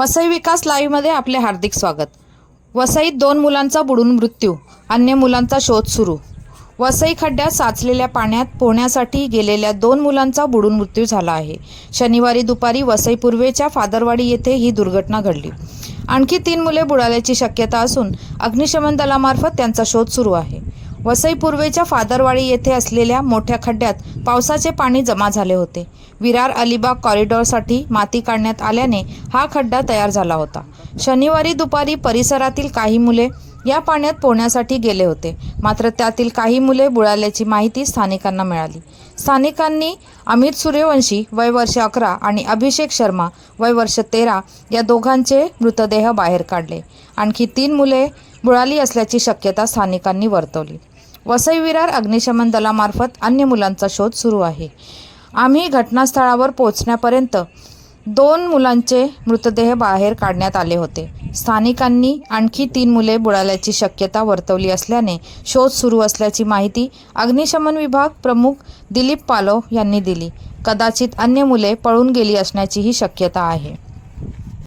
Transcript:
वसई विकास लाईव्हमध्ये आपले हार्दिक स्वागत. वसईत दोन मुलांचा बुडून मृत्यू अन्य मुलांचा शोध सुरू. वसई खड्ड्यात साचलेल्या पाण्यात पोहण्यासाठी गेलेल्या दोन मुलांचा बुडून मृत्यू झाला आहे. शनिवारी दुपारी वसई पूर्वेच्या फादरवाडी येथे ही दुर्घटना घडली. आणखी तीन मुले बुडाल्याची शक्यता असून अग्निशमन दलामार्फत त्यांचा शोध सुरू आहे. वसई पूर्वेच्या फादरवाडी येथे असलेल्या मोठ्या खड्ड्यात पावसाचे पाणी जमा झाले होते. विरार अलिबाग कॉरिडॉरसाठी माती काढण्यात आल्याने हा खड्डा तयार झाला होता. शनिवारी दुपारी परिसरातील काही मुले या पाण्यात पोहण्यासाठी गेले होते. मात्र त्यातील काही मुले बुडाल्याची माहिती स्थानिकांना मिळाली. स्थानिकांनी अमित सूर्यवंशी वय वर्ष अकरा आणि अभिषेक शर्मा वय वर्ष तेरा या दोघांचे मृतदेह बाहेर काढले. आणखी तीन मुले बुडाली असल्याची शक्यता स्थानिकांनी वर्तवली. वसई विरार अग्निशमन दलामार्फत अन्य मुलांचा शोध सुरू आहे. आम्ही घटनास्थळावर पोहोचण्यापर्यंत दोन मुलांचे मृतदेह बाहेर काढण्यात आले होते. स्थानिकांनी आणखी तीन मुले बुडाल्याची शक्यता वर्तवली असल्याने शोध सुरू असल्याची माहिती अग्निशमन विभाग प्रमुख दिलीप पालो यांनी दिली. कदाचित अन्य मुले पळून गेली असण्याचीही शक्यता आहे.